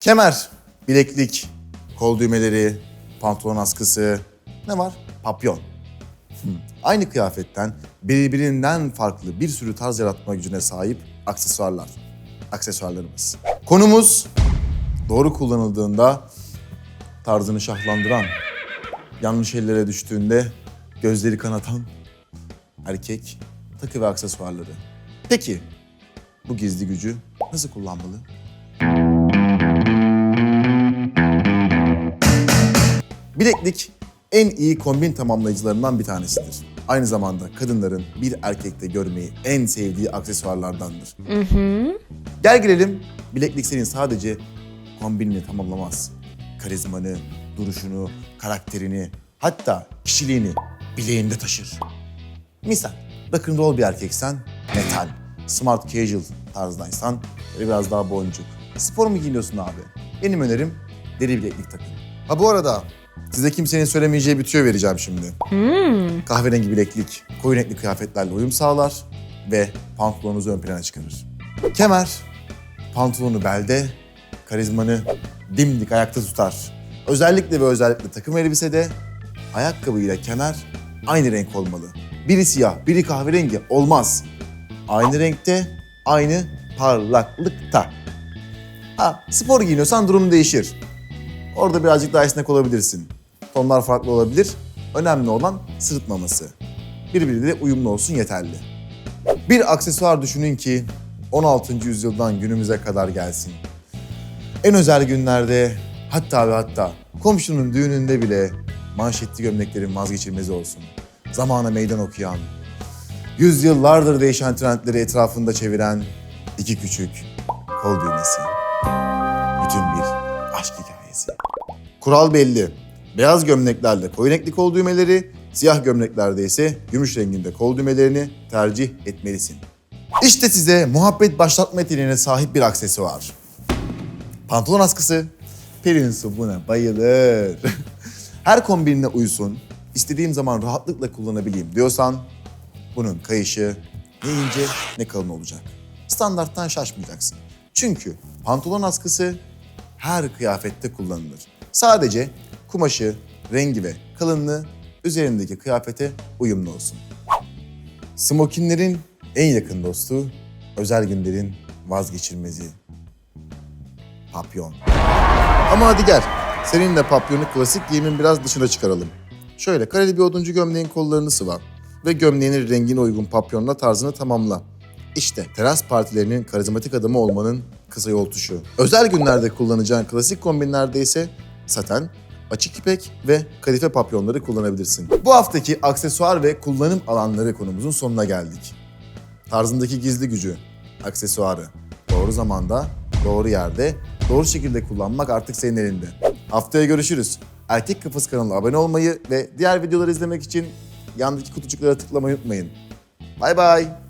Kemer, bileklik, kol düğmeleri, pantolon askısı, ne var? Papyon. Hmm. Aynı kıyafetten birbirinden farklı bir sürü tarz yaratma gücüne sahip aksesuarlar. Aksesuarlarımız. Konumuz doğru kullanıldığında tarzını şahlandıran, yanlış ellere düştüğünde gözleri kanatan erkek takı ve aksesuarları. Peki bu gizli gücü nasıl kullanmalı? Bileklik en iyi kombin tamamlayıcılarından bir tanesidir. Aynı zamanda kadınların bir erkekte görmeyi en sevdiği aksesuarlardandır. Gel gelelim, bileklik senin sadece kombinini tamamlamaz. Karizmanı, duruşunu, karakterini, hatta kişiliğini bileğinde taşır. Misal, rock'n'roll bir erkeksen metal, smart casual tarzdaysan böyle biraz daha boncuk. Spor mu giyiniyorsun abi? Benim önerim deri bileklik takın. Ha bu arada size kimsenin söylemeyeceği bir tüyo vereceğim şimdi. Kahverengi bileklik, koyu renkli kıyafetlerle uyum sağlar ve pantolonunuzu ön plana çıkarır. Kemer, pantolonu belde, karizmanı dimdik ayakta tutar. Özellikle ve özellikle takım elbisede ayakkabı ile kemer aynı renk olmalı. Biri siyah, biri kahverengi olmaz. Aynı renkte, aynı parlaklıkta. Ha, spor giyiniyorsan durum değişir. Orada birazcık daha esnek olabilirsin. Tonlar farklı olabilir. Önemli olan sırıtmaması. Birbiriyle uyumlu olsun yeterli. Bir aksesuar düşünün ki 16. yüzyıldan günümüze kadar gelsin. En özel günlerde hatta ve hatta komşunun düğününde bile manşetli gömleklerin vazgeçilmezi olsun. Zamana meydan okuyan, yüzyıllardır değişen trendleri etrafında çeviren iki küçük kol düğmesi. Bütün bir aşk hikayesi. Kural belli. Beyaz gömleklerle koyu renkli kol düğmeleri, siyah gömleklerde ise gümüş renginde kol düğmelerini tercih etmelisin. İşte size muhabbet başlatma yeteneğine sahip bir aksesuar. Pantolon askısı. Pelin Su buna bayılır. Her kombinine uysun, istediğim zaman rahatlıkla kullanabileyim diyorsan bunun kayışı ne ince ne kalın olacak. Standarttan şaşmayacaksın. Çünkü pantolon askısı her kıyafette kullanılır. Sadece kumaşı, rengi ve kalınlığı üzerindeki kıyafete uyumlu olsun. Smokinlerin en yakın dostu, özel günlerin vazgeçilmezi. Papyon. Ama hadi gel. Seninle papyonu klasik giyimin biraz dışına çıkaralım. Şöyle kareli bir oduncu gömleğin kollarını sıva ve gömleğinin rengine uygun papyonla tarzını tamamla. İşte teras partilerinin karizmatik adamı olmanın kısa yol tuşu. Özel günlerde kullanacağın klasik kombinlerde ise saten, açık ipek ve kadife papyonları kullanabilirsin. Bu haftaki aksesuar ve kullanım alanları konumuzun sonuna geldik. Tarzındaki gizli gücü, aksesuarı. Doğru zamanda, doğru yerde, doğru şekilde kullanmak artık senin elinde. Haftaya görüşürüz. Erkek Kafası kanalına abone olmayı ve diğer videoları izlemek için yandaki kutucuklara tıklamayı unutmayın. Bay bay.